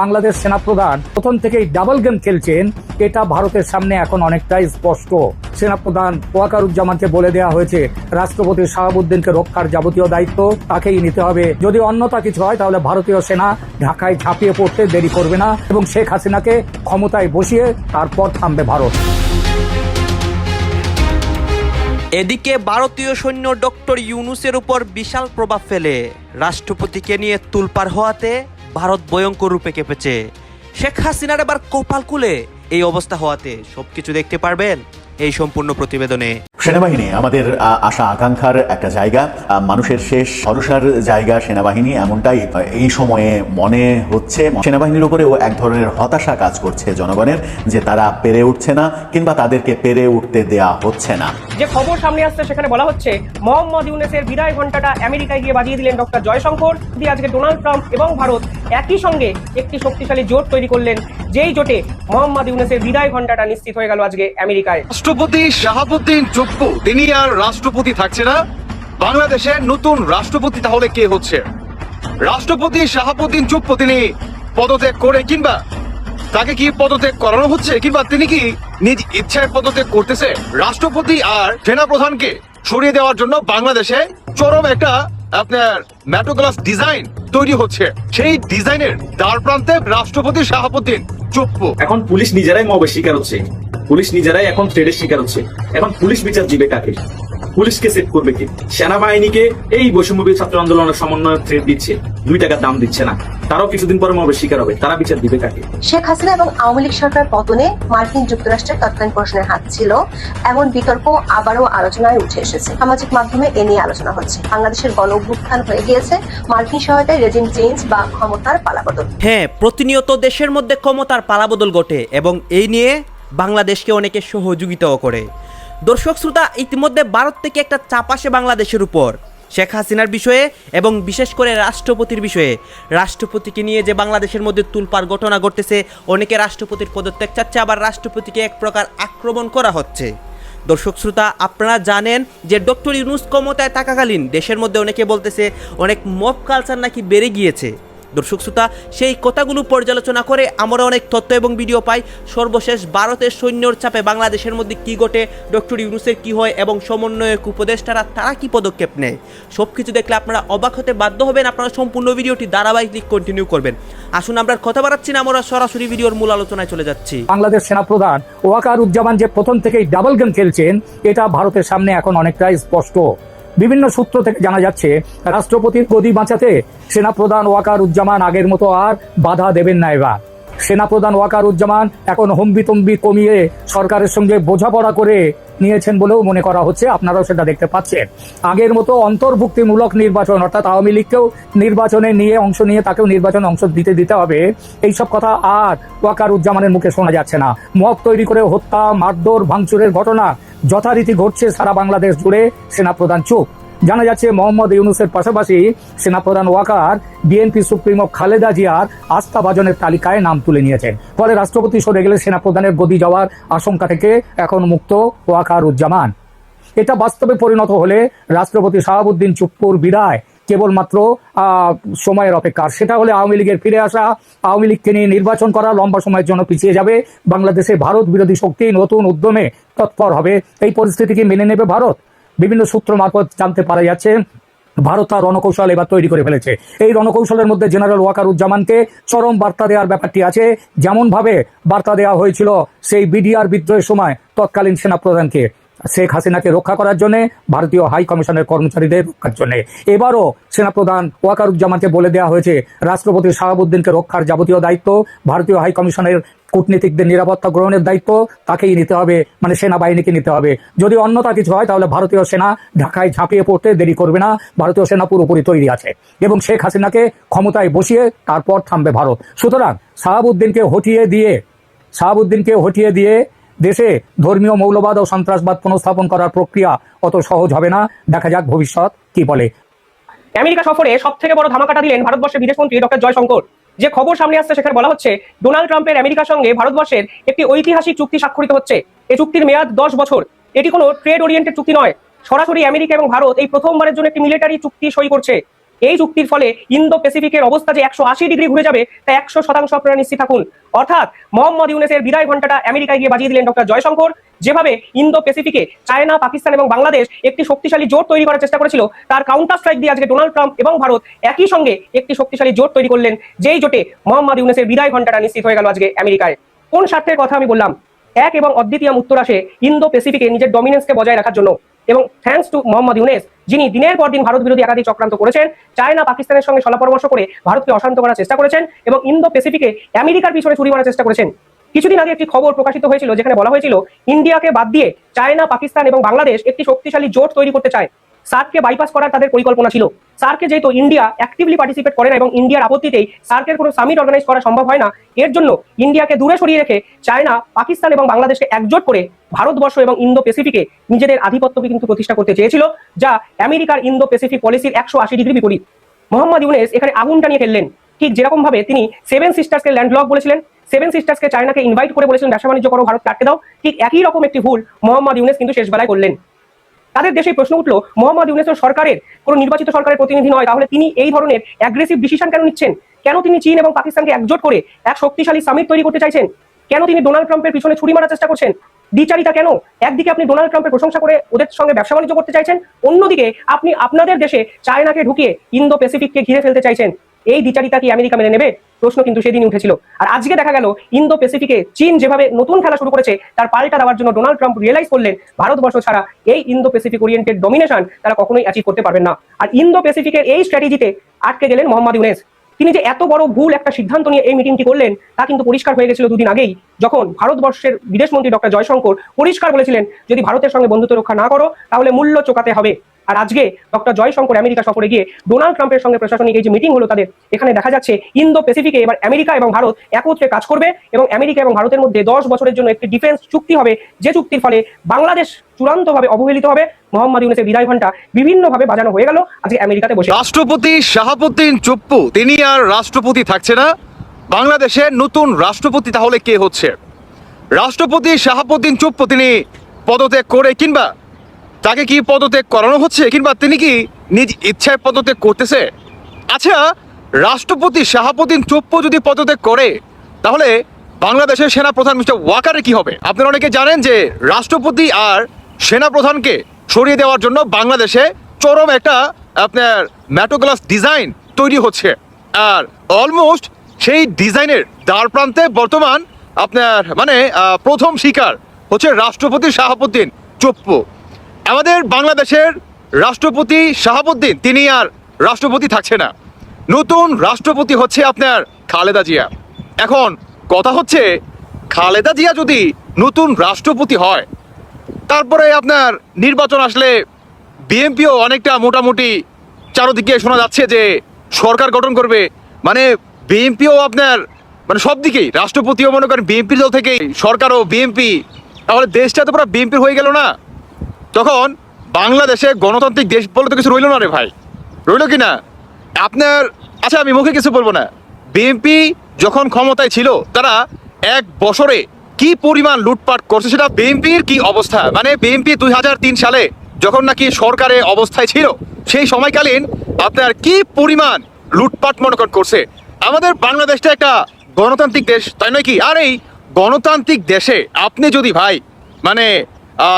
বাংলাদেশ সেনাপ্রধান প্রথম থেকেই ডাবল গেম খেলছেন, এটা ভারতের সামনে এখন অনেকটাই স্পষ্ট। সেনাপ্রধান ওয়াকারুজ্জামানকে বলে দেওয়া হয়েছে, রাষ্ট্রপতি শাহাবুদ্দিনকে রক্ষার যাবতীয় দায়িত্ব তাকেই নিতে হবে। যদি অন্যতা কিছু হয়, তাহলে ভারতীয় সেনা ঢাকায় ঝাঁপিয়ে পড়তে দেরি করবে না এবং শেখ হাসিনাকে ক্ষমতায় বসিয়ে তারপর থামবে ভারত। এদিকে ভারতীয় সৈন্য ডক্টর ইউনুসের উপর বিশাল প্রভাব ফেলে। রাষ্ট্রপতিকে নিয়ে তুলপার হওয়াতে ভারত ভয়ঙ্কর রূপে কেঁপেছে। শেখ হাসিনার এবার কপাল এই অবস্থা হওয়াতে সবকিছু দেখতে পারবেন। এই সম্পূর্ণ প্রতিবেদনে সেনাবাহিনী আমাদের আশা আকাঙ্ক্ষার একটা জায়গা। মানুষের শেষ ভরসার জায়গা সেনাবাহিনী এমনটাই এই সময়ে মনে হচ্ছে। সেনাবাহিনীর উপরেও এক ধরনের হতাশা কাজ করছে জনগণের যে তারা পেরে উঠছে না কিংবা তাদেরকে পেরে উঠতে দেয়া হচ্ছে না। যে খবর সামনে আসছে সেখানে বলা হচ্ছে মোহাম্মদ ইউনেসের বিদায় ঘন্টাটা আমেরিকায় গিয়ে বাজিয়ে দিলেন ডক্টর জয়শঙ্কর। দিয়ে আজকে ডোনাল্ড ট্রাম্প এবং ভারত একই সঙ্গে একটি শক্তিশালী জোট তৈরি করলেন। যেই জোটে মোহাম্মদ ইউনেসের বিদায় ঘন্টাটা নিশ্চিত হয়ে গেল আজকে আমেরিকায়। রাষ্ট্রপতি শাহাবুদ্দিন চুপ্পু, তিনি আর রাষ্ট্রপতি থাকছে না। বাংলাদেশের নতুন রাষ্ট্রপতি তাহলে কে হচ্ছে? রাষ্ট্রপতি শাহাবুদ্দিন চুপ্পু, তিনি পদত্যাগ করে কিংবা তাকে কি পদত্যাগ করানো হচ্ছে, কিংবা তিনি কি নিজ ইচ্ছায় পদত্যাগ করতেছে? রাষ্ট্রপতি আর সেনাপ্রধানকে সরিয়ে দেওয়ার জন্য বাংলাদেশে চরম একটা আপনার ম্যাটোগ্লাস ডিজাইন তৈরি হচ্ছে। সেই ডিজাইনের দ্বার প্রান্তে রাষ্ট্রপতি শাহাবুদ্দিন চুপ্পু। এখন পুলিশ নিজেরাই মবে শিকার হচ্ছে। পুলিশ নিজেরাই এখন থ্রেডের শিকার হচ্ছে। এখন পুলিশ বিচার জিবে কাকে? পুলিশকে সেট করবে কি? সেনাবাহিনীকে এই বৈষম্যবীর ছাত্র আন্দোলনের সমন্বয় থ্রেড দিচ্ছে। দুই টাকার দাম দিচ্ছে না। তারাও কিছুদিন পরে মবের শিকার হবে। তারা বিচার দিবে কাকে? শেখ হাসিনা এবং আওয়ামী লীগ সরকার পতনে মার্কিন যুক্তরাষ্ট্রের তৎকালীন প্রশ্নের হাত ছিল। এমন বিতর্ক আবারও আলোচনায় উঠে এসেছে। সামাজিক মাধ্যমে এ নিয়ে আলোচনা হচ্ছে। বাংলাদেশের গণ অভ্যুত্থান হয়ে গিয়েছে। মার্কিন সহায়তায় রেজিম চেঞ্জ বা ক্ষমতার পালাবদল। হ্যাঁ প্রতিনিয়ত দেশের মধ্যে ক্ষমতার পালাবদল ঘটে এবং এই নিয়ে বাংলাদেশকে অনেকে সহযোগিতাও করে। দর্শক শ্রোতা ইতিমধ্যে ভারত থেকে একটা চাপ আসে বাংলাদেশের উপর। শেখ হাসিনার বিষয়ে এবং বিশেষ করে রাষ্ট্রপতির বিষয়ে। রাষ্ট্রপতিকে নিয়ে যে বাংলাদেশের মধ্যে তুলপার ঘটনা ঘটতেছে, অনেকে রাষ্ট্রপতির পদত্যাগ চাচ্ছে, আবার রাষ্ট্রপতিকে এক প্রকার আক্রমণ করা হচ্ছে। দর্শক শ্রোতা, আপনারা জানেন যে ডক্টর ইউনুস ক্ষমতায় থাকাকালীন দেশের মধ্যে অনেকে বলতেছে, অনেক মব কালচার নাকি বেড়ে গিয়েছে। দর্শক শ্রোতা, সেই কথাগুলো পর্যালোচনা করে আমরা অনেক তথ্য এবং ভিডিও পাই। সর্বশেষ ভারতের সৈন্যর চাপে বাংলাদেশের মধ্যে কি ঘটে, ডক্টর ইউনুসের কি হয় এবং সমন্বয়ক উপদেষ্টারা তারা কি পদক্ষেপ নেয় সব কিছু দেখলে আপনারা অবাক হতে বাধ্য হবেন। আপনারা সম্পূর্ণ ভিডিওটি ধারাবাহিক কন্টিনিউ করবেন। আসুন, আমরা কথা বাড়াচ্ছি না, আমরা সরাসরি ভিডিওর মূল আলোচনায় চলে যাচ্ছি। বাংলাদেশ সেনাপ্রধান ওয়াকারুজ্জামান যে প্রথম থেকেই ডাবল গেম খেলছেন, এটা ভারতের সামনে এখন অনেকটাই স্পষ্ট। বিভিন্ন সূত্র থেকে জানা যাচ্ছে রাষ্ট্রপতির গদি বাঁচাতে সেনাপ্রধান ওয়াকারুজ্জামান আগের মতো আর বাধা দেবেন না এবার। সেনাপ্রধান ওয়াকারুজ্জামান এখন হম্বিতম্বি কমিয়ে সরকারের সঙ্গে বোঝাপড়া করে নিয়েছেন বলেও মনে করা হচ্ছে। আপনারাও সেটা দেখতে পাচ্ছেন। আগের মতো অন্তর্ভুক্তিমূলক নির্বাচন, অর্থাৎ আওয়ামী লীগকেও নির্বাচনে নিয়ে অংশ নিয়ে তাকেও নির্বাচনে অংশ দিতে দিতে হবে। এইসব কথা আর ওয়াকারুজ্জামানের মুখে শোনা যাচ্ছে না। মত তৈরি করে হত্যা, মারধর, ভাঙচুরের ঘটনা যথারীতি ঘটছে সারা বাংলাদেশ জুড়ে সেনাপ্রধান চুপ। জানা যাচ্ছে, মোহাম্মদ ইউনুসের পাশাপাশি সেনাপ্রধান ওয়াকার, বিএনপি সুপ্রিমো খালেদা জিয়ার আস্থাভাজনের তালিকায় নাম তুলে নিয়েছেন। ফলে রাষ্ট্রপতি সরে গেলে সেনাপ্রধানের গদি যাওয়ার আশঙ্কা থেকে এখন মুক্ত ওয়াকার উজ্জামান এটা বাস্তবে পরিণত হলে রাষ্ট্রপতি শাহাবুদ্দিন চুপ্পুর বিদায় কেবলমাত্র সময়ের অপেক্ষা। সেটা হলে আওয়ামী লীগের ফিরে আসা, আওয়ামী লীগকে নিয়ে নির্বাচন করা লম্বা সময়ের জন্য পিছিয়ে যাবে। বাংলাদেশে ভারত বিরোধী শক্তি নতুন উদ্যমে তৎপর হবে। এই পরিস্থিতিকে মেনে নেবে ভারত। বিভিন্ন সূত্র মারফত জানতে পারা যাচ্ছে, ভারত তার রণকৌশল এবার তৈরি করে ফেলেছে। এই রণকৌশলের মধ্যে জেনারেল ওয়াকারুজ্জামানকে চরম বার্তা দেওয়ার ব্যাপারটি আছে। যেমন ভাবে বার্তা দেওয়া হয়েছিল সেই বিডিআর বিদ্রোহের সময় তৎকালীন সেনাপ্রধানকে, শেখ হাসিনাকে রক্ষা করার জন্য, ভারতীয় হাই কমিশনের কর্মচারীদের রক্ষার জন্য। এবারও সেনাপ্রধান ওয়াকারুজ্জামানকে বলে দেওয়া হয়েছে, রাষ্ট্রপতি শাহাবুদ্দিনকে রক্ষার যাবতীয় দায়িত্ব ভারতীয় হাই কমিশনের কূটনীতিকদের নিরাপত্তা গ্রহণের দায়িত্ব তাকেই নিতে হবে মানে সেনাবাহিনীকে নিতে হবে। যদি অন্যতা কিছু হয়, তাহলে ভারতীয় সেনা ঢাকায় ঝাঁপিয়ে পড়তে দেরি করবে না, ভারতীয় সেনা পুরোপুরি তৈরি আছে। এবং শেখ হাসিনাকে ক্ষমতায় বসিয়ে তারপর থামবে ভারত। সুতরাং শাহাবুদ্দিনকে হটিয়ে দিয়ে, শাহাবুদ্দিনকে হটিয়ে দিয়ে দেশে ধর্মীয় মৌলবাদ ও সন্ত্রাসবাদ পুনঃস্থাপন করার প্রক্রিয়া অত সহজ হবে না। দেখা যাক ভবিষ্যৎ কি বলে। আমেরিকা সফরে সব থেকে বড় ধামাকাটা দিলেন ভারতবর্ষের বিদেশমন্ত্রী ডক্টর জয়শঙ্কর। যে খবর সামনে আসছে সেখানে বলা হচ্ছে, ডোনাল্ড ট্রাম্পের আমেরিকার সঙ্গে ভারতবর্ষের একটি ঐতিহাসিক চুক্তি স্বাক্ষরিত হচ্ছে। এই চুক্তির মেয়াদ দশ বছর। এটি কোনো ট্রেড ওরিয়েন্টেড চুক্তি নয়। সরাসরি আমেরিকা এবং ভারত এই প্রথমবারের জন্য একটি মিলিটারি চুক্তি সই করছে। এই চুক্তির ফলে ইন্দো প্যাসিফিকের অবস্থা যে একশো আশি ডিগ্রি ঘুরে যাবে, তা একশো শতাংশ আপনারা নিশ্চিত থাকুন। অর্থাৎ মোহাম্মদ ইউনেসের বিদায় ঘন্টাটা আমেরিকায় গিয়ে বাজিয়ে দিলেন ডক্টর জয়শঙ্কর। যেভাবে ইন্দো প্যাসিফিকে চায়না, পাকিস্তান এবং বাংলাদেশ একটি শক্তিশালী জোট তৈরি করার চেষ্টা করেছিল, তার কাউন্টার স্ট্রাইক দিয়ে আজকে ডোনাল্ড ট্রাম্প এবং ভারত একই সঙ্গে একটি শক্তিশালী জোট তৈরি করলেন, যেই জোটে মোহাম্মদ ইউনেসের বিদায় ঘন্টাটা নিশ্চিত হয়ে গেল আজকে আমেরিকায়। কোন স্বার্থের কথা আমি বললাম? এক এবং অদ্বিতীয় উত্তর আসে ইন্দো প্যাসিফিকে নিজের ডমিনেন্সকে বজায় রাখার জন্য এবং থ্যাঙ্কস টু মোহাম্মদ ইউনেস, যিনি দিনের পর দিন ভারত বিরোধী একাধিক চক্রান্ত করেছেন, চায়না, পাকিস্তানের সঙ্গে সলা পরামর্শ করে ভারতকে অশান্ত করার চেষ্টা করেছেন এবং ইন্দো প্যাসিফিকে আমেরিকার পিছনে চুরি মারার চেষ্টা করেছেন। কিছুদিন আগে একটি খবর প্রকাশিত হয়েছিল যেখানে বলা হয়েছিল, ইন্ডিয়াকে বাদ দিয়ে চায়না, পাকিস্তান এবং বাংলাদেশ একটি শক্তিশালী জোট তৈরি করতে চায়। সার্ককে বাইপাস করার তাদের পরিকল্পনা ছিল। সার্কে যেহেতু ইন্ডিয়া অ্যাক্টিভলি পার্টিসিপেট করে না এবং ইন্ডিয়ার আপত্তিতেই সার্কের কোনো সামিট অর্গানাইজ করা সম্ভব হয় না, এর জন্য ইন্ডিয়াকে দূরে সরিয়ে রেখে চায়না, পাকিস্তান এবং বাংলাদেশকে একজোট করে ভারতবর্ষ এবং ইন্দো প্যাসিফিকে নিজেদের আধিপত্যকে কিন্তু প্রতিষ্ঠা করতে চেয়েছিল, যা আমেরিকার ইন্দো প্যাসিফিক পলিসির একশো আশি ডিগ্রি বিপরীত। মোহাম্মদ ইউনেস এখানে আগুনটা নিয়ে খেললেন ঠিক যেরকম ভাবে তিনি সেভেন সিস্টার্সকে ল্যান্ডলক বলেছিলেন। সেভেন সিস্টার্সকে চায়নাকে ইনভাইট করে বলেছিলেন, ব্যবসা বাণিজ্য করো ভারত কাটতে দাও। ঠিক একই রকম একটি ভুল মোহাম্মদ ইউনেস কিন্তু শেষ বেলায় করলেন। তাদের দেশে প্রশ্ন উঠল, মোহাম্মদ ইউনেসের সরকারের কোনো নির্বাচিত সরকারের প্রতিনিধি নয়, তাহলে তিনি এই ধরনের অ্যাগ্রেসিভ ডিসিশন কেন নিচ্ছেন? কেন তিনি চীন এবং পাকিস্তানকে একজোট করে এক শক্তিশালী সামিট তৈরি করতে চাইছেন? কেন তিনি ডোনাল্ড ট্রাম্পের পিছনে ছুরি মারার চেষ্টা করছেন? দ্বিচারিতা কেন? একদিকে আপনি ডোনাল্ড ট্রাম্পের প্রশংসা করে ওদের সঙ্গে ব্যবসা বাণিজ্য করতে চাইছেন, অন্যদিকে আপনি আপনাদের দেশে চায়নাকে ঢুকিয়ে ইন্দো প্যাসিফিককে ঘিরে ফেলতে চাইছেন। এই দ্বিচারিতা কি আমেরিকা মেনে নেবে? প্রশ্ন কিন্তু সেদিনই উঠেছিল। আর আজকে দেখা গেল ইন্দো প্যাসিফিকে চীন যেভাবে নতুন খেলা শুরু করেছে, তার পাল্টা দেওয়ার জন্য ডোনাল্ড ট্রাম্প রিয়েলাইজ করলেন, ভারতবর্ষ ছাড়া এই ইন্দো প্যাসিফিক ওরিয়েন্টেড ডমিনেশন তারা কখনোই অ্যাচিভ করতে পারবেন না। আর ইন্দো প্যাসিফিকের এই স্ট্র্যাটেজিতে আটকে গেলেন মোহাম্মদ ইউনেস। তিনি যে এত বড় ভুল একটা সিদ্ধান্ত নিয়ে এই মিটিংটি করলেন, তা কিন্তু পরিষ্কার হয়ে গেছিল দুদিন আগেই, যখন ভারতবর্ষের বিদেশমন্ত্রী ডক্টর জয়শঙ্কর পরিষ্কার বলেছিলেন, যদি ভারতের সঙ্গে বন্ধুত্ব রক্ষা না করো, তাহলে মূল্য চোকাতে হবে। আর আজকে ডক্টর জয়শঙ্কর আমেরিকা সফরে গিয়ে ডোনাল্ড ট্রাম্পের সঙ্গে প্রশাসনিক এই যে মিটিং হলো তাদের, এখানে দেখা যাচ্ছে ইন্দো প্যাসিফিকে এবার আমেরিকা এবং ভারত একত্রে কাজ করবে এবং আমেরিকা এবং ভারতের মধ্যে দশ বছরের জন্য একটি ডিফেন্স চুক্তি হবে, যে চুক্তির ফলে বাংলাদেশ চূড়ান্তভাবে অবহেলিত হবে। মোহাম্মদ ইউনেসের বিদায় ঘণ্টা বিভিন্নভাবে বাজানো হয়ে গেল। আজকে আমেরিকাতে বসে রাষ্ট্রপতি শাহাবুদ্দিন চুপ্পু, তিনি আর রাষ্ট্রপতি থাকছে না। বাংলাদেশের নতুন রাষ্ট্রপতি তাহলে কে হচ্ছে? রাষ্ট্রপতি শাহাবুদ্দিন চুপ্পু, তিনি পদত্যাগ করে কিংবা তাকে কি পদত্যাগ করানো হচ্ছে কিংবা তিনি কি নিজ ইচ্ছায় পদত্যাগ করতেছে? আচ্ছা রাষ্ট্রপতি শাহাবুদ্দিন চুপ্পু যদি পদত্যাগ করে, তাহলে বাংলাদেশের সেনা প্রধান মিস্টার ওয়াকারে কি হবে? আপনারা অনেকে জানেন যে রাষ্ট্রপতি আর সেনা প্রধানকে সরিয়ে দেওয়ার জন্য বাংলাদেশে চরম একটা আপনার ম্যাটোগ্লাস ডিজাইন তৈরি হচ্ছে। আর অলমোস্ট সেই ডিজাইনের দ্বার প্রান্তে বর্তমান আপনার মানে প্রথম শিকার হচ্ছে রাষ্ট্রপতি শাহাবুদ্দিন চুপ্পু। আমাদের বাংলাদেশের রাষ্ট্রপতি শাহাবুদ্দিন, তিনি আর রাষ্ট্রপতি থাকছে না। নতুন রাষ্ট্রপতি হচ্ছে আপনার খালেদা জিয়া। এখন কথা হচ্ছে, খালেদা জিয়া যদি নতুন রাষ্ট্রপতি হয়, তারপরে আপনার নির্বাচন আসলে বিএনপিও অনেকটা মোটামুটি চারোদিকে শোনা যাচ্ছে যে সরকার গঠন করবে। মানে বিএনপিও আপনার মানে সব দিকেই, রাষ্ট্রপতিও মনে করেন বিএনপির দল থেকেই সরকারও বিএনপি, তাহলে দেশটা তো পুরো বিএনপির হয়ে গেল না? তখন বাংলাদেশে গণতান্ত্রিক দেশ বলে তো কিছু রইল না রে ভাই। রইল কি না? আপনার আচ্ছা আমি মুখে কিছু বলব না। বিএনপি যখন ক্ষমতায় ছিল, তারা এক বছরে কি পরিমাণ লুটপাট করছে সেটা বিএনপির কি অবস্থা? মানে বিএনপি দুই হাজার তিন সালে যখন নাকি সরকারে অবস্থায় ছিল, সেই সময়কালীন আপনার কি পরিমাণ লুটপাট মনে করছে? আমাদের বাংলাদেশটা একটা গণতান্ত্রিক দেশ, তাই নয় কি? আর এই গণতান্ত্রিক দেশে আপনি যদি ভাই মানে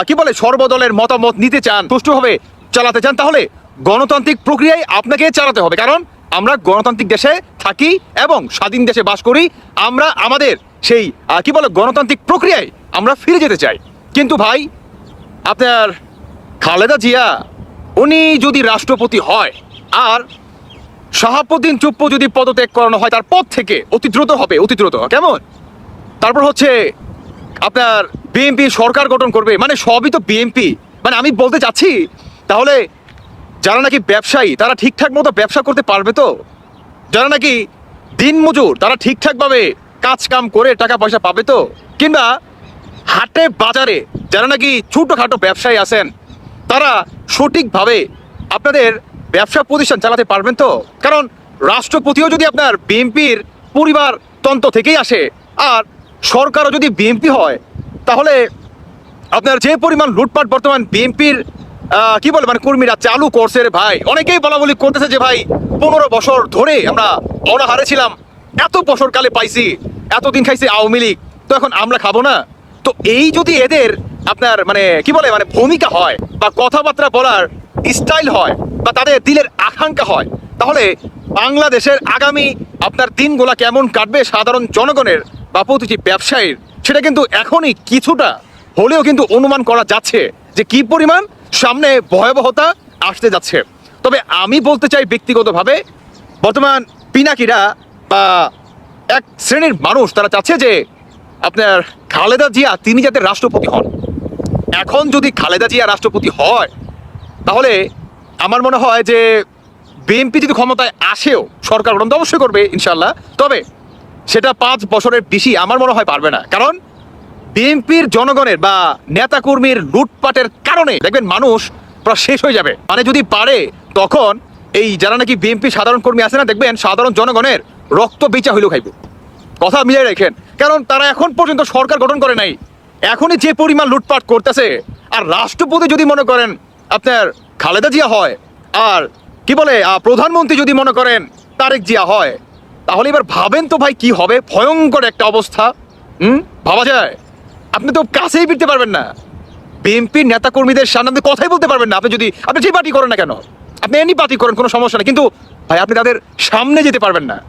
কি বলে, সর্বদলের মতামত নিতে চান, সুষ্ঠুভাবে চালাতে চান, তাহলে গণতান্ত্রিক প্রক্রিয়ায় আপনাকে চালাতে হবে। কারণ আমরা গণতান্ত্রিক দেশে থাকি এবং স্বাধীন দেশে বাস করি, আমরা আমাদের সেই কি বলে, গণতান্ত্রিক প্রক্রিয়ায় আমরা ফিরে যেতে চাই। কিন্তু ভাই, আপনার খালেদা জিয়া, উনি যদি রাষ্ট্রপতি হয়, আর শাহাবুদ্দিন চুপ্পু যদি পদত্যাগ করানো হয়, তার পদ থেকে অতি দ্রুত হবে অতি দ্রুত কেমন? তারপর হচ্ছে আপনার বিএনপি সরকার গঠন করবে মানে সবই তো বিএনপি মানে আমি বলতে চাচ্ছি, তাহলে যারা নাকি ব্যবসায়ী, তারা ঠিকঠাক মতো ব্যবসা করতে পারবে তো? যারা নাকি দিন মজুর তারা ঠিকঠাকভাবে কাজ কাম করে টাকা পয়সা পাবে তো? কিংবা হাটে বাজারে যারা নাকি ছোটোখাটো ব্যবসায়ী আছেন, তারা সঠিকভাবে আপনাদের ব্যবসা প্রতিষ্ঠান চালাতে পারবেন তো? কারণ রাষ্ট্রপতিও যদি আপনার বিএনপির পরিবার তন্ত্র থেকেই আসে, আর সরকারও যদি বিএনপি হয়, তাহলে আপনার যে পরিমাণ লুটপাট বর্তমান বিএনপির কি বলে মানে কর্মীরা চালু করছে রে ভাই, অনেকেই বলা বলি করতেছে যে ভাই পনেরো বছর ধরে আমরা অনাহারে ছিলাম, এত বছর কালে পাইছি, এতদিন খাইছি আওয়ামী লীগ, তো এখন আমরা খাব না। তো এই যদি এদের আপনার মানে কি বলে মানে ভূমিকা হয় বা কথাবার্তা বলার স্টাইল হয় বা তাদের দিলের আকাঙ্ক্ষা হয়, তাহলে বাংলাদেশের আগামী আপনার দিনগুলা কেমন কাটবে সাধারণ জনগণের বা প্রতিটি ব্যবসায়ীর, সেটা কিন্তু এখনই কিছুটা হলেও কিন্তু অনুমান করা যাচ্ছে যে কি পরিমাণ সামনে ভয়াবহতা আসতে যাচ্ছে। তবে আমি বলতে চাই ব্যক্তিগতভাবে, বর্তমান পিনাকিরা বা এক শ্রেণির মানুষ তারা চাচ্ছে যে আপনার খালেদা জিয়া তিনি যাতে রাষ্ট্রপতি হন। এখন যদি খালেদা জিয়া রাষ্ট্রপতি হয়, তাহলে আমার মনে হয় যে বিএনপি যদি ক্ষমতায় আসেও সরকার গঠন তো অবশ্যই করবে ইনশাল্লাহ তবে সেটা পাঁচ বছরের বেশি আমার মনে হয় পারবে না। কারণ বিএনপির জনগণের বা নেতাকর্মীর লুটপাটের কারণে, দেখবেন মানুষ প্রায় শেষ হয়ে যাবে। মানে যদি পারে, তখন এই যারা নাকি বিএনপি সাধারণ কর্মী আছে না, দেখবেন সাধারণ জনগণের রক্ত বেচা হইলেও খাইব। কথা মিলিয়ে রাখেন, কারণ তারা এখন পর্যন্ত সরকার গঠন করে নাই। এখনই যে পরিমাণ লুটপাট করতেছে, আর রাষ্ট্রপতি যদি মনে করেন আপনার খালেদা জিয়া হয়, আর কি বলে প্রধানমন্ত্রী যদি মনে করেন তারেক জিয়া হয় তাহলে এবার ভাবেন তো ভাই কি হবে? ভয়ঙ্কর একটা অবস্থা। হুম? ভাবা যায়। আপনি তো কাছেই ফিরতে পারবেন না। বিএনপির নেতাকর্মীদের সামনে আপনি কথাই বলতে পারবেন না। আপনি যদি আপনি যে পার্টি করেন না কেন? আপনি এনি পার্টি করেন, কোনো সমস্যা নেই। কিন্তু ভাই, আপনি তাদের সামনে যেতে পারবেন না।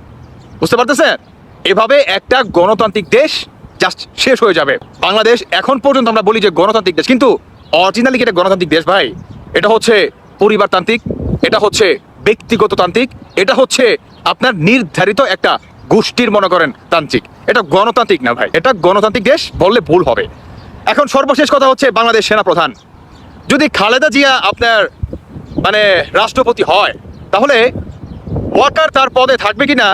বুঝতে পারতেছেন? এভাবে একটা গণতান্ত্রিক দেশ জাস্ট শেষ হয়ে যাবে। বাংলাদেশ এখন পর্যন্ত আমরা বলি যে গণতান্ত্রিক দেশ। কিন্তু অরিজিনালি এটা গণতান্ত্রিক দেশ ভাই? এটা হচ্ছে পরিবারতান্ত্রিক। এটা হচ্ছে ব্যক্তিগত তান্ত্রিক, এটা হচ্ছে আপনার নির্ধারিত একটা গোষ্ঠীর মনে করেন তান্ত্রিক। এটা গণতান্ত্রিক না ভাই, এটা গণতান্ত্রিক দেশ, বললে ভুল হবে। এখন সর্বশেষ কথা হচ্ছে বাংলাদেশ সেনা প্রধান যদি খালেদা জিয়া আপনার মানে রাষ্ট্রপতি হয়, তাহলে ওয়াকার তার পদে থাকবে কিনা,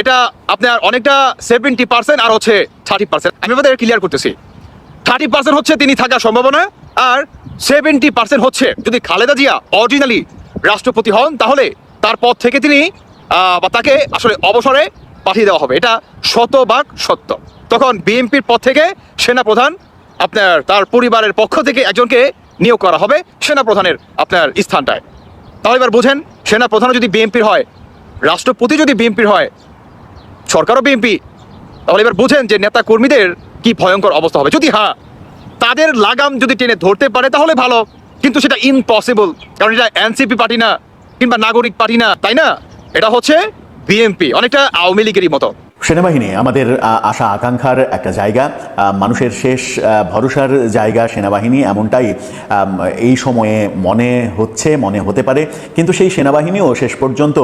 এটা আপনার অনেকটা সেভেন্টি পার্সেন্ট আর হচ্ছে থার্টি পার্সেন্ট আমি আপনাদের ক্লিয়ার করতেছি। থার্টি পার্সেন্ট হচ্ছে তিনি থাকার সম্ভাবনা, আর সেভেন্টি পার্সেন্ট হচ্ছে যদি খালেদা জিয়া অরিজিনালি রাষ্ট্রপতি হন, তাহলে তার পদ থেকে তিনি বা তাকে আসলে অবসরে পাঠিয়ে দেওয়া হবে। এটা শতভাগ সত্য। তখন বিএনপির পদ থেকে সেনাপ্রধান আপনার, তার পরিবারের পক্ষ থেকে একজনকে নিয়োগ করা হবে সেনাপ্রধানের আপনার স্থানটায়। তাহলে এবার বোঝেন, সেনাপ্রধানও যদি বিএনপির হয়, রাষ্ট্রপতি যদি বিএনপির হয়, সরকারও বিএনপি, তাহলে এবার বুঝেন যে নেতা কর্মীদের কি ভয়ঙ্কর অবস্থা হবে। যদি হ্যাঁ তাদের লাগাম যদি টেনে ধরতে পারে, তাহলে ভালো। কিন্তু সেটা ইম্পসিবল কারণ এটা এনসিপি পার্টি না, কিংবা নাগরিক পার্টি না, তাই না? এটা হচ্ছে বিএনপি অনেকটা আওয়ামী লীগেরই মতো। সেনাবাহিনী, আমাদের আশা আকাঙ্ক্ষার একটা জায়গা। মানুষের শেষ ভরসার জায়গা সেনাবাহিনী এমনটাই এই সময়ে মনে হচ্ছে, মনে হতে পারে। কিন্তু সেই সেনাবাহিনীও শেষ পর্যন্ত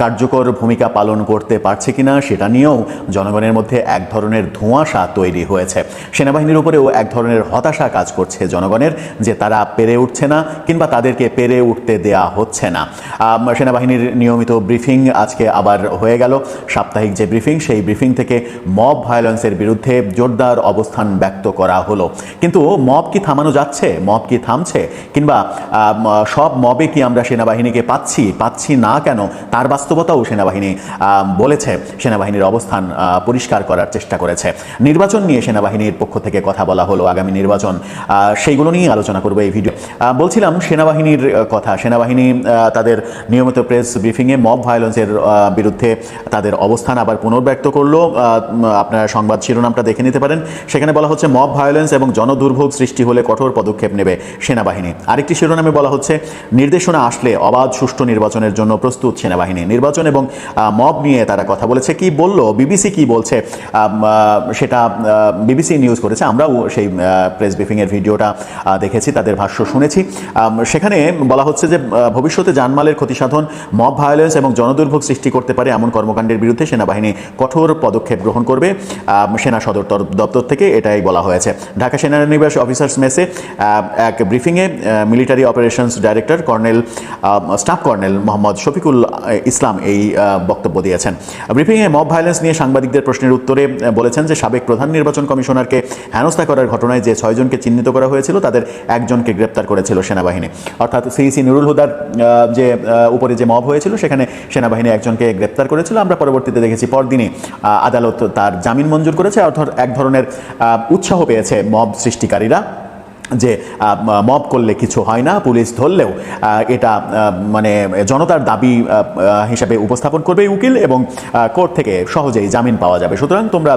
কার্যকর ভূমিকা পালন করতে পারছে কিনা সেটা নিয়েও জনগণের মধ্যে এক ধরনের ধোঁয়াশা তৈরি হয়েছে। সেনাবাহিনীর উপরেও এক ধরনের হতাশা কাজ করছে জনগণের, যে তারা পেরে উঠছে না কিংবা তাদেরকে পেরে উঠতে দেয়া হচ্ছে না। সেনাবাহিনীর নিয়মিত ব্রিফিং আজকে আবার হয়ে গেল। সাপ্তাহিক যে ব্রিফিং সেই ব্রিফিং থেকে মব ভায়োলেন্সের বিরুদ্ধে জোরদার অবস্থান ব্যক্ত করা হলো। কিন্তু মব কি থামানো যাচ্ছে? মব কি থামছে? কিংবা সব মবে কি আমরা সেনাবাহিনীকে পাচ্ছি? পাচ্ছি না কেন? তার বাস্তবতাও সেনাবাহিনী বলেছে। সেনাবাহিনীর অবস্থান পরিষ্কার করার চেষ্টা করেছে। নির্বাচন নিয়ে সেনাবাহিনীর পক্ষ থেকে কথা বলা হলো আগামী নির্বাচন। সেইগুলো নিয়ে আলোচনা করব এই ভিডিও। বলছিলাম সেনাবাহিনীর কথা। সেনাবাহিনী তাদের নিয়মিত প্রেস ব্রিফিংয়ে মব ভায়োলেন্সের বিরুদ্ধে তাদের অবস্থান আবার পুনর্ব্যক্ত করল আহ, উম, আপনারা সংবাদ শিরোনামটা দেখে নিতে পারেন। সেখানে বলা হচ্ছে মব ভায়োলেন্স এবং জনদুর্ভোগ সৃষ্টি হলে কঠোর পদক্ষেপ নেবে সেনাবাহিনী। আরেকটি শিরোনামে বলা হচ্ছে নির্দেশনা আসলে অবাধ সুষ্ঠু নির্বাচনের জন্য প্রস্তুত সেনাবাহিনী। নির্বাচন এবং মব নিয়ে তারা কথা বলেছে। কি বলল? বিবিসি কি বলছে? সেটা বিবিসি নিউজ করেছে। আমরাও সেই প্রেস ব্রিফিংয়ের ভিডিওটা দেখেছি তাদের ভাষ্য শুনেছি। সেখানে বলা হচ্ছে যে ভবিষ্যতে জানমালের ক্ষতিসাধন মব ভায়োলেন্স এবং জনদুর্ভোগ সৃষ্টি করতে পারে এমন কর্মকাণ্ডের বিরুদ্ধে সেনাবাহিনী কঠোর পদক্ষেপ গ্রহণ করবে সেনা সদর তর- দপ্তর থেকে এটাই বলা হয়েছে। ঢাকা সেনানিবাস অফিসার্স মেসে এক ব্রিফিংয়ে military operations director colonel staff colonel Mohammad Shafiqul Islam এই বক্তব্য দিয়েছেন। ব্রিফিংয়ে মব ভায়োলেন্স নিয়ে সাংবাদিকদের প্রশ্নের উত্তরে বলেছেন যে সাবেক প্রধান নির্বাচন কমিশনারকে হেনস্থা করার ঘটনায় যে ছয়জনকে চিহ্নিত করা হয়েছিল, তাদের একজনকে গ্রেপ্তার করেছিল সেনাবাহিনী। অর্থাৎ সিইসি নুরুল হুদার যে উপরে যে মব হয়েছিল, সেখানে সেনাবাহিনী একজনকে গ্রেপ্তার করেছিল। আমরা পরবর্তীতে দেখেছি পরদিনই আহ, আদালত তার জামিন মঞ্জুর করেছে অর্থাৎ এক ধরনের উৎসাহ পেয়েছে মব সৃষ্টিকারীরা। যে মব করলে কিছু হয় না, পুলিশ ধরলেও এটা মানে জনতার দাবি হিসাবে উপস্থাপন করবে উকিল এবং কোর্ট থেকে সহজেই জামিন পাওয়া যাবে। সুতরাং তোমরা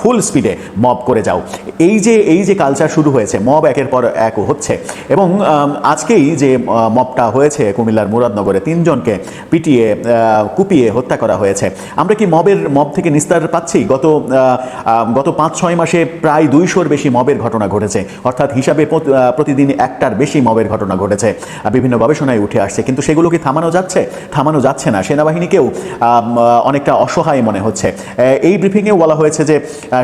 ফুল স্পিডে মব করে যাও। এই যে এই যে কালচার শুরু হয়েছে, মব একের পর এক হচ্ছে এবং আজকেই যে মবটা হয়েছে কুমিল্লার মুরাদনগরে, তিনজনকে পিটিয়ে কুপিয়ে হত্যা করা হয়েছে। আমরা কি মবের, মব থেকে নিস্তার পাচ্ছি? গত গত পাঁচ ছয় মাসে প্রায় দুইশোর বেশি মবের ঘটনা ঘটেছে। অর্থাৎ হিসাবে প্রতিদিন একটার বেশি মবের ঘটনা ঘটেছে। বিভিন্ন গবেষণায় উঠে আসছে। কিন্তু সেগুলো কি থামানো যাচ্ছে? থামানো যাচ্ছে না। সেনাবাহিনীকেও অনেকটা অসহায় মনে হচ্ছে। এই ব্রিফিংয়েও বলা হয়েছে যে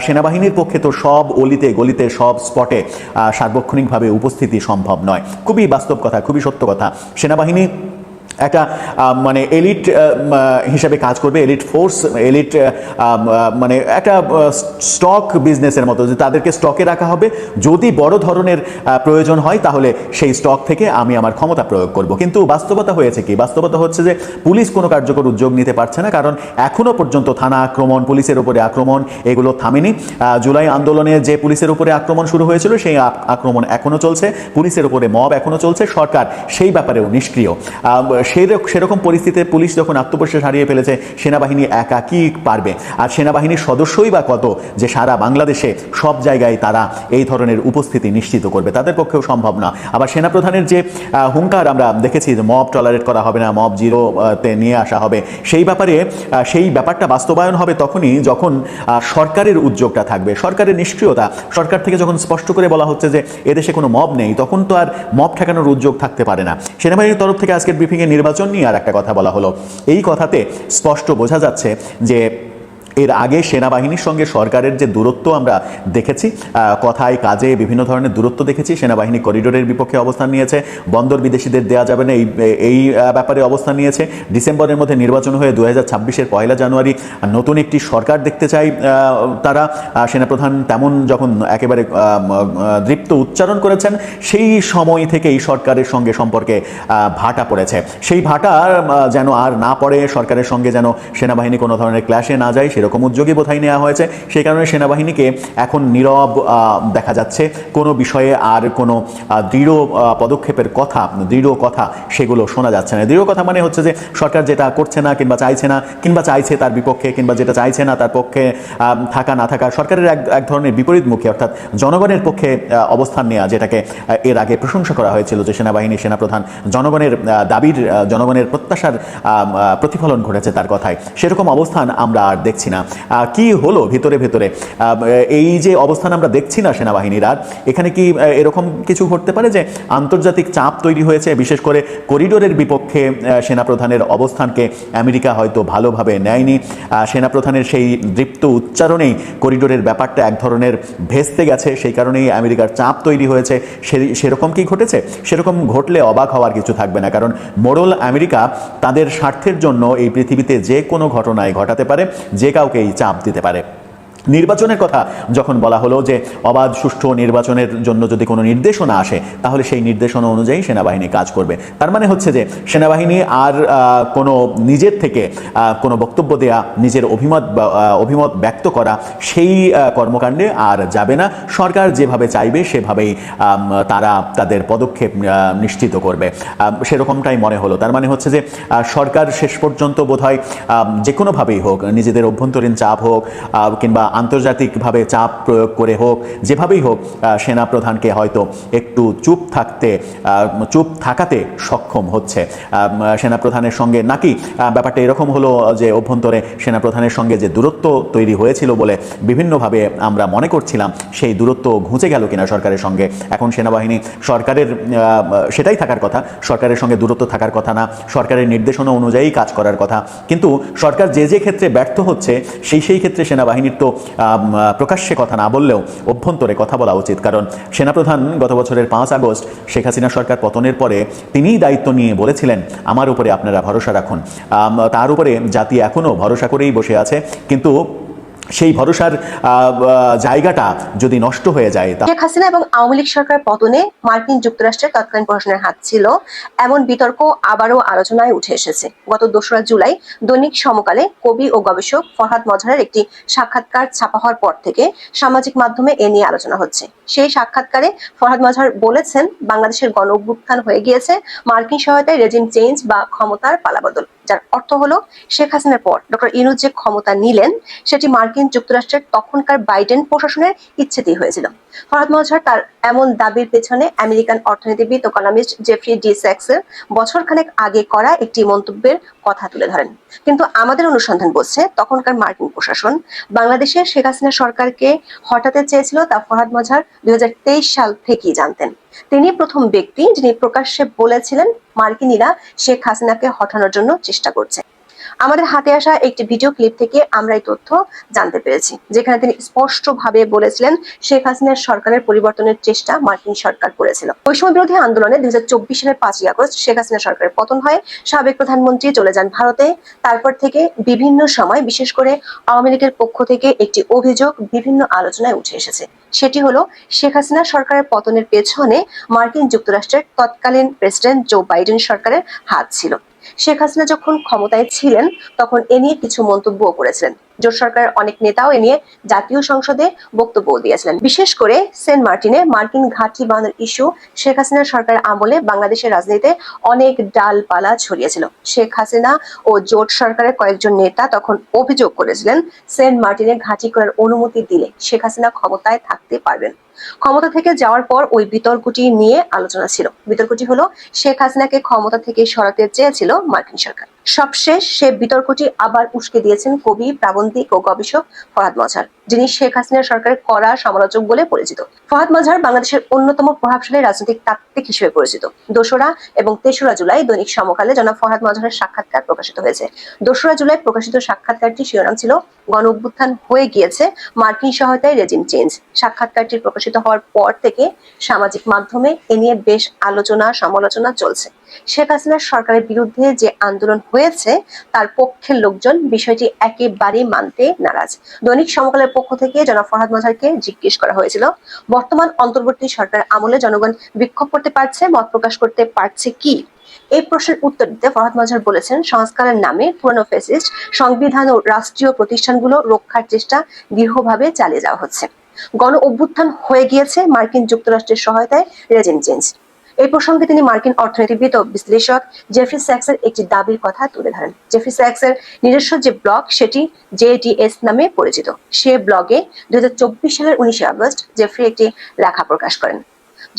সেনাবাহিনীর পক্ষে তো সব অলিতে গলিতে সব স্পটে সার্বক্ষণিকভাবে উপস্থিতি সম্ভব নয়। খুবই বাস্তব কথা, খুবই সত্য কথা। সেনাবাহিনী একটা মানে এলিট হিসাবে কাজ করবে এলিট ফোর্স এলিট মানে একটা স্টক বিজনেসের মতো, যে তাদেরকে স্টকে রাখা হবে। যদি বড় ধরনের প্রয়োজন হয়, তাহলে সেই স্টক থেকে আমি আমার ক্ষমতা প্রয়োগ করব। কিন্তু বাস্তবতা হয়েছে কি? বাস্তবতা হচ্ছে যে পুলিশ কোনো কার্যকর উদ্যোগ নিতে পারছে না, কারণ এখনও পর্যন্ত থানা আক্রমণ, পুলিশের উপরে আক্রমণ, এগুলো থামেনি। জুলাই আন্দোলনে যে পুলিশের উপরে আক্রমণ শুরু হয়েছিল, সেই আক্রমণ এখনও চলছে। পুলিশের উপরে মব এখনও চলছে। সরকার সেই ব্যাপারেও নিষ্ক্রিয়। সেরক- সেরকম পরিস্থিতিতে পুলিশ যখন আত্মবিশ্বাস হারিয়ে ফেলেছে, সেনাবাহিনী একা কি পারবে। আর সেনাবাহিনীর সদস্যই বা কত, যে সারা বাংলাদেশে সব জায়গায় তারা এই ধরনের উপস্থিতি নিশ্চিত করবে, তাদের পক্ষেও সম্ভব না। আবার সেনাপ্রধানের যে হুঙ্কার আমরা দেখেছি যে মব টলারেট করা হবে না, মব জিরো তে নিয়ে আসা হবে, সেই ব্যাপারে সেই ব্যাপারটা বাস্তবায়ন হবে তখনই যখন সরকারের উদ্যোগটা থাকবে। সরকারের নিষ্ক্রিয়তা, সরকার থেকে যখন স্পষ্ট করে বলা হচ্ছে যে এদেশে কোনো মব নেই, তখন তো আর মব ঠেকানোর উদ্যোগ থাকতে পারে না। সেনাবাহিনীর তরফ থেকে আজকের ব্রিফিংয়ে নির্বাচন নিয়ে আর একটা কথা বলা হলো। এই কথাতে স্পষ্ট বোঝা যাচ্ছে যে এর আগে সেনাবাহিনীর সঙ্গে সরকারের যে দূরত্ব আমরা দেখেছি কথায় কাজে বিভিন্ন ধরনের দূরত্ব দেখেছি, সেনাবাহিনী করিডোরের বিপক্ষে অবস্থান নিয়েছে, বন্দর বিদেশিদের দেওয়া যাবে না, এই এই ব্যাপারে অবস্থান নিয়েছে। ডিসেম্বরের মধ্যে নির্বাচন হয়ে দু হাজার ছাব্বিশের পয়লা জানুয়ারি নতুন একটি সরকার দেখতে চাই তারা। সেনাপ্রধান তেমন যখন একেবারে দৃপ্ত উচ্চারণ করেছেন, সেই সময় থেকে এই সরকারের সঙ্গে সম্পর্কে ভাটা পড়েছে। সেই ভাটা যেন আর না পড়ে, সরকারের সঙ্গে যেন সেনাবাহিনী কোনো ধরনের ক্লাসে না যায় সেরকম উদ্যোগই বোধহয় নেওয়া হয়েছে। সেই কারণে সেনাবাহিনীকে এখন নীরব দেখা যাচ্ছে। কোনো বিষয়ে আর কোনো দৃঢ় পদক্ষেপের কথা, দৃঢ় কথা সেগুলো শোনা যাচ্ছে না। দৃঢ় কথা মানে হচ্ছে যে সরকার যেটা করছে না কিংবা চাইছে না, কিংবা চাইছে তার বিপক্ষে, কিংবা যেটা চাইছে না তার পক্ষে থাকা না থাকা, সরকারের এক এক ধরনের বিপরীতমুখী, অর্থাৎ জনগণের পক্ষে অবস্থান নেওয়া যেটাকে এর আগে প্রশংসা করা হয়েছিল যে সেনাবাহিনী সেনাপ্রধান জনগণের দাবির জনগণের প্রত্যাশার প্রতিফলন ঘটেছে তার কথায়। সেরকম অবস্থান আমরা আর দেখছি না। কি হলো ভিতরে ভেতরে? এই যে অবস্থান আমরা দেখছি না সেনাবাহিনীর, আর এখানে কি এরকম কিছু ঘটতে পারে যে আন্তর্জাতিক চাপ তৈরি হয়েছে, বিশেষ করে করিডোরের বিপক্ষে সেনাপ্রধানের অবস্থানকে আমেরিকা হয়তো ভালোভাবে নেয়নি। সেনাপ্রধানের সেই দৃপ্ত উচ্চারণেই করিডোরের ব্যাপারটা এক ধরনের ভেস্তে গেছে, সেই কারণেই আমেরিকার চাপ তৈরি হয়েছে। সেরকম কি ঘটেছে? সেরকম ঘটলে অবাক হওয়ার কিছু থাকবে না, কারণ মোড়ল আমেরিকা তাদের স্বার্থের জন্য এই পৃথিবীতে যে কোনো ঘটনায় ঘটাতে পারে, যে কাউকেই চাপ দিতে পারে। নির্বাচনের কথা যখন বলা হলো যে অবাধ সুষ্ঠু নির্বাচনের জন্য যদি কোনো নির্দেশনা আসে, তাহলে সেই নির্দেশনা অনুযায়ী সেনাবাহিনী কাজ করবে। তার মানে হচ্ছে যে সেনাবাহিনী আর কোনো নিজের থেকে কোনো বক্তব্য দেয়া, নিজের অভিমত অভিমত ব্যক্ত করা, সেই কর্মকাণ্ডে আর যাবে না। সরকার যেভাবে চাইবে, সেভাবেই তারা তাদের পদক্ষেপ নিশ্চিত করবে। সেরকমটাই মনে হলো। তার মানে হচ্ছে যে সরকার শেষ পর্যন্ত বোধহয় যে কোনোভাবেই হোক, নিজেদের অভ্যন্তরীণ চাপ হোক কিংবা আন্তর্জাতিকভাবে চাপ প্রয়োগ করে হোক, যেভাবেই হোক সেনাপ্রধানকে হয়তো একটু চুপ থাকতে চুপ থাকাতে সক্ষম হচ্ছে। সেনাপ্রধানের সঙ্গে নাকি ব্যাপারটা এরকম হলো যে অভ্যন্তরে সেনাপ্রধানের সঙ্গে যে দূরত্ব তৈরি হয়েছিল বলে বিভিন্নভাবে আমরা মনে করছিলাম, সেই দূরত্ব ঘুঁচে গেল কিনা সরকারের সঙ্গে। এখন সেনাবাহিনী সরকারের সেটাই থাকার কথা, সরকারের সঙ্গে দূরত্ব থাকার কথা না, সরকারের নির্দেশনা অনুযায়ী কাজ করার কথা। কিন্তু সরকার যে যে ক্ষেত্রে ব্যর্থ হচ্ছে, সেই সেই ক্ষেত্রে সেনাবাহিনীর তো প্রকাশ্যে কথা না বললেও অভ্যন্তরে কথা বলা উচিত। কারণ সেনাপ্রধান গত বছরের পাঁচ আগস্ট শেখ হাসিনা সরকার পতনের পরে তিনিই দায়িত্ব নিয়ে বলেছিলেন, আমার উপরে আপনারা ভরসা রাখুন। তার উপরে জাতি এখনও ভরসা করেই বসে আছে, কিন্তু সেই ভরসার জায়গাটা যদি নষ্ট হয়ে যায় শেখ হাসিনা এবং আওয়ামী লীগ সরকারের পতনে মার্কিন যুক্তরাষ্ট্রের তৎকালীন প্রশাসনের হাত ছিল। এমন বিতর্ক আবারও আলোচনায় উঠে এসেছে। গত দোসরা জুলাই দৈনিক সমকালে কবি ও গবেষক ফরহাদ মজহারের একটি সাক্ষাৎকার ছাপা হওয়ার পর থেকে সামাজিক মাধ্যমে এ নিয়ে আলোচনা হচ্ছে। সেই সাক্ষাৎকারে ফরহাদ মজহার বলেছেন, বাংলাদেশের গণ অভ্যুত্থান হয়ে গিয়েছে, মার্কিন সহায়তায় রেজিম চেঞ্জ বা ক্ষমতার পালাবদল। যার অর্থ হলো শেখ হাসিনার পর ডক্টর ইনুজ যে ক্ষমতা নিলেন, সেটি মার্কিন যুক্তরাষ্ট্রের তখনকার বাইডেন প্রশাসনের ইচ্ছেতেই হয়েছিল। ফরহাদ মজহার তার এমন দাবির পেছনে আমেরিকান অর্থনীতিবিদ ও কলামিস্ট জেফ্রি ডি স্যাক্সের বছরখানেক আগে করা একটি মন্তব্যের কথা তুলে ধরেন। কিন্তু আমাদের অনুসন্ধান বলছে তখনকার মার্কিন প্রশাসন বাংলাদেশে শেখ হাসিনা সরকারকে হটাতে চেয়েছিল তা ফরহাদ মজহার দুই সাল থেকেই জানতেন। তিনি প্রথম ব্যক্তি যিনি প্রকাশ্যে বলেছিলেন মার্কিনীরা শেখ হাসিনাকে হটানোর জন্য চেষ্টা করছে। আমাদের হাতে আসা একটি ভিডিও ক্লিপ থেকে আমরা এই তথ্য জানতে পেরেছি, যেখানে তিনি স্পষ্টভাবে বলেছিলেন শেখ হাসিনার সরকারের পরিবর্তনের চেষ্টা মার্কিন সরকার করেছিল। বৈষম্য বিরোধী আন্দোলনে দুই সালের পাঁচই আগস্ট শেখ হাসিনা সরকারের পতন হয়, সাবেক প্রধানমন্ত্রী চলে যান ভারতে, তারপর থেকে বিভিন্ন সময় বিশেষ করে আওয়ামী লীগের পক্ষ থেকে একটি অভিযোগ বিভিন্ন আলোচনায় উঠে এসেছে। সেটি হলো শেখ হাসিনা সরকারের পতনের পেছনে মার্কিন যুক্তরাষ্ট্রের তৎকালীন প্রেসিডেন্ট জো বাইডেন সরকারের হাত ছিল। শেখ হাসিনা যখন ক্ষমতায় ছিলেন, তখন এ নিয়ে কিছু মন্তব্যও করেছিলেন। জোট সরকারের অনেক নেতাও এ নিয়ে জাতীয় সংসদে বক্তব্য দিয়েছিলেন। বিশেষ করে সেন্ট মার্টিনে মার্কিন ঘাঁটি বাঁধার ইস্যু শেখ হাসিনা সরকারের আমলে বাংলাদেশের রাজনীতিতে অনেক ডালপালা ছড়িয়েছিল। শেখ হাসিনা ও জোট সরকারের কয়েকজন নেতা তখন অভিযোগ করেছিলেন, সেন্ট মার্টিনে ঘাঁটি করার অনুমতি দিলে শেখ হাসিনা ক্ষমতায় থাকতে পারবেন। ক্ষমতা থেকে যাওয়ার পর ওই বিতর্কটি নিয়ে আলোচনা ছিল। বিতর্কটি হলো, শেখ হাসিনাকে ক্ষমতা থেকে সরাতে চেয়েছিল মার্কিন সরকার। সবশেষ সে বিতর্কটি আবার উস্কে দিয়েছেন কবি প্রাবন্ধিক ও গবেষক ফরহাদ মজহার যিনি শেখ হাসিনা সরকারের কড়া সমালোচক বলে পরিচিত। ফরহাদ মজহার বাংলাদেশের অন্যতম প্রভাবশালী রাজনৈতিক তাত্ত্বিক হিসেবে পরিচিত। দোসরা এবং তেসরা জুলাই দৈনিক সমকালে জনাব ফরহাদ মজহারের সাক্ষাৎকার প্রকাশিত হয়েছে। দোসরা জুলাই প্রকাশিত সাক্ষাৎকারটি শিরোনাম ছিল, গণ অভ্যুত্থান হয়ে গিয়েছে, মার্কিন সহায়তায় রেজিম চেঞ্জ। সাক্ষাৎকারটি প্রকাশিত হওয়ার পর থেকে সামাজিক মাধ্যমে এ নিয়ে বেশ আলোচনা, সমালোচনা চলছে। শেখ হাসিনার সরকারের বিরুদ্ধে যে আন্দোলন হয়েছে, তার পক্ষের লোকজন বিষয়টি একেবারেই মানতে নারাজ। দৈনিক সমকালের পক্ষ থেকে জনাব ফরহাদ মজারকে জিজ্ঞেস করা হয়েছিল। বর্তমান অন্তর্বর্তী সরকার আমলে জনগণ বিক্ষোভ করতে পারছে, মত প্রকাশ করতে পারছে কি? এই প্রশ্নের উত্তর দিতে ফরহাদ মজার বলেছেন, সংস্কারের নামে পুরনো ফেসিস্ট সংবিধান ও রাষ্ট্রীয় প্রতিষ্ঠানগুলো রক্ষার চেষ্টা দৃঢ়ভাবে চালিয়ে যাওয়া হচ্ছে। গণ অভ্যুত্থান হয়ে গিয়েছে মার্কিন যুক্তরাষ্ট্রের সহায়তায় রেজিম চেঞ্জ এই প্রসঙ্গে তিনি মার্কিন অর্থনীতিবিদ ও বিশ্লেষক জেফ্রি স্যাক্সের একটি দাবির কথা তুলে ধরেন। জেফ্রি স্যাক্সের নিজস্ব যে ব্লগ, সেটি জেডিএস নামে পরিচিত। সে ব্লগে দুই হাজার চব্বিশ সালের উনিশে আগস্ট জেফ্রি একটি লেখা প্রকাশ করেন,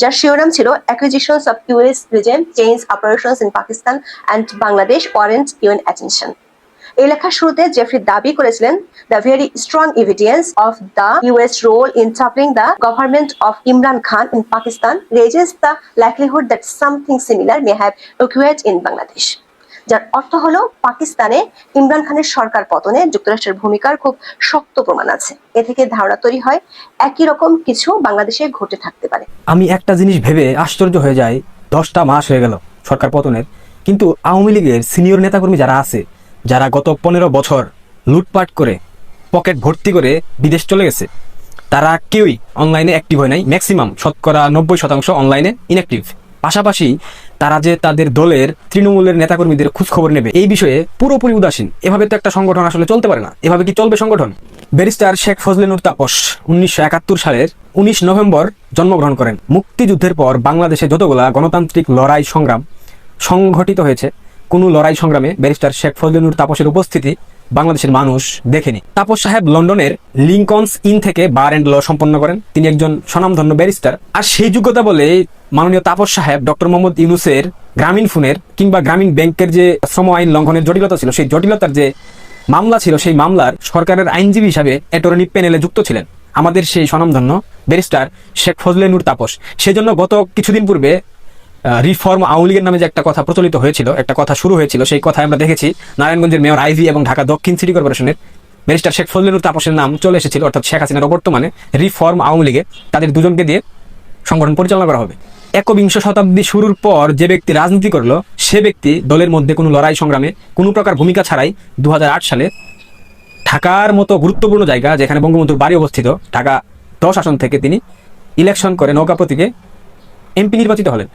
যার শিরোনাম ছিল acquisitions of US regime change operations in Pakistan and Bangladesh warrant UN attention এই লেখার শুরুতে জেফরি দাবি করেছিলেন the very strong evidence of the US role in supporting the government of Imran Khan in Pakistan raises the likelihood that something similar may have occurred in Bangladesh যার অর্থ হলো, পাকিস্তানে ইমরান খানের সরকার পতনে যুক্তরাষ্ট্রের ভূমিকার খুব শক্ত প্রমাণ আছে। এ থেকে ধারণা তৈরি হয়, একই রকম কিছু বাংলাদেশে ঘটে থাকতে পারে। আমি একটা জিনিস ভেবে আশ্চর্য হয়ে যাই, দশটা মাস হয়ে গেল সরকার পতনের। কিন্তু আওয়ামী লীগের সিনিয়র নেতাকর্মী যারা আছে যারা গত পনেরো বছর লুটপাট করে পকেট ভর্তি করে বিদেশ চলে গেছে, তারা কেউই অনলাইনে অ্যাক্টিভ হয় নাই। ম্যাক্সিমাম শতকরা নব্বই শতাংশ অনলাইনে ইনঅ্যাক্টিভ পাশাপাশি তারা যে তাদের দলের, তৃণমূলের নেতাকর্মীদের খোঁজখবর নেবে, এই বিষয়ে পুরোপুরি উদাসীন। এভাবে তো একটা সংগঠন আসলে চলতে পারে না। এভাবে কি চলবে সংগঠন? ব্যারিস্টার শেখ ফজলেনুর তাপস উনিশশো একাত্তর সালের উনিশ নভেম্বর জন্মগ্রহণ করেন। মুক্তিযুদ্ধের পর বাংলাদেশে যতগুলা গণতান্ত্রিক লড়াই সংগ্রাম সংঘটিত হয়েছে কোনো লড়াই সংগ্রামে ব্যারিস্টার শেখ ফজলেনুর তাপসের উপস্থিতি বাংলাদেশের মানুষ দেখেনি। তাপস সাহেব লন্ডনের লিঙ্কনস ইন থেকে বার অ্যান্ড ল সম্পন্ন করেন। তিনি একজন স্বনামধন্য ব্যারিস্টার। আর সেই যোগ্যতা বলে মাননীয় তাপস সাহেব ডক্টর মোহাম্মদ ইউনুসের গ্রামীণ ফোনের কিংবা গ্রামীণ ব্যাংকের যে শ্রম আইন লঙ্ঘনের জটিলতা ছিল, সেই জটিলতার যে মামলা ছিল, সেই মামলার সরকারের আইনজীবী হিসাবে অ্যাটর্নি প্যানেলে যুক্ত ছিলেন। আমাদের সেই স্বনামধন্য ব্যারিস্টার শেখ ফজলেনুর তাপস। সেজন্য গত কিছুদিন পূর্বে রিফর্ম আওয়ামী নামে যে একটা কথা প্রচলিত হয়েছিল, একটা কথা শুরু হয়েছিল, সেই কথা আমরা দেখেছি নারায়ণগঞ্জের মেয়র আইভি এবং ঢাকা দক্ষিণ সিটি কর্পোরেশনের ব্যারিস্টার শেখ ফজলেনুর তাপসের নাম চলে এসেছিল, অর্থাৎ শেখ হাসিনার বর্তমানে রিফর্ম আওয়ামী লীগে তাদের দুজনকে দিয়ে সংগঠন পরিচালনা করা হবে। একবিংশ শতাব্দী শুরুর পর যে ব্যক্তি রাজনীতি করল, সে ব্যক্তি দলের মধ্যে কোনো লড়াই সংগ্রামে কোনো প্রকার ভূমিকা ছাড়াই দু হাজার আট সালে ঢাকার মতো গুরুত্বপূর্ণ জায়গা যেখানে বঙ্গবন্ধুর বাড়ি অবস্থিত, ঢাকা দশ আসন থেকে তিনি ইলেকশন করে নৌকা প্রতীকে এমপি নির্বাচিত হলেন।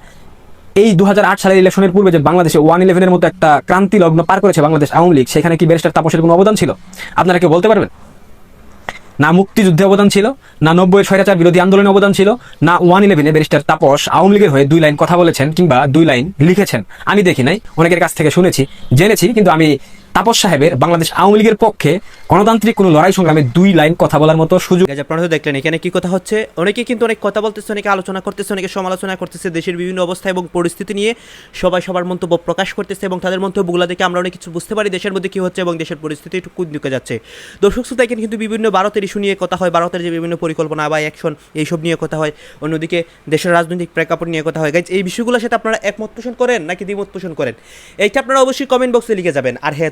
এই দু সালের ইলেকশনের পূর্বে যে বাংলাদেশে ওয়ান ইলেভেনের মতো একটা ক্রান্তি লগ্ন পার করেছে বাংলাদেশ আওয়ামী লীগ, সেখানে কি ব্যারিস্টার তাপসের কোনো অবদান ছিল? আপনারা কেউ বলতে পারবেন? না মুক্তিযুদ্ধে অবদান ছিল, না নব্বই স্বৈরাচার বিরোধী আন্দোলনে অবদান ছিল, না ওয়ান ইলেভেনে ব্যারিস্টার তাপস আওয়ামী লীগের হয়ে দুই লাইন কথা বলেছেন কিংবা দুই লাইন লিখেছেন। আমি দেখি নাই, অনেকের কাছ থেকে শুনেছি, জেনেছি, কিন্তু আমি তাপস সাহেবের বাংলাদেশ আওয়ামী লীগের পক্ষে গণতান্ত্রিক কোনো লড়াই সংগ্রামে দুই লাইন কথা বলার মতো সুযোগ দেখলেন, এখানে কি কথা হচ্ছে? অনেকে কিন্তু অনেক কথা বলতেছে, অনেকে আলোচনা করতেছে, অনেকে সমালোচনা করতেছে, দেশের বিভিন্ন অবস্থা এবং পরিস্থিতি নিয়ে সবাই সবার মন্তব্য প্রকাশ করতেছে এবং তাদের মন্তব্যগুলো দেখে আমরা অনেক কিছু বুঝতে পারি দেশের মধ্যে কি হচ্ছে এবং দেশের পরিস্থিতি একটু কোন যাচ্ছে। দর্শক শ্রোতা, এখানে কিন্তু বিভিন্ন ভারতের ইস্যু নিয়ে কথা হয়, ভারতের যে বিভিন্ন পরিকল্পনা বা অ্যাকশন এইসব নিয়ে কথা হয়, অন্যদিকে দেশের রাজনৈতিক প্রেক্ষাপট নিয়ে কথা হয়। গাইজ, এই বিষয়গুলোর সাথে আপনারা একমত পোষণ করেন নাকি দ্বিমত পোষণ করেন? এইটা আপনারা অবশ্যই কমেন্ট বক্সে লিখে যাবেন। আর হ্যাঁ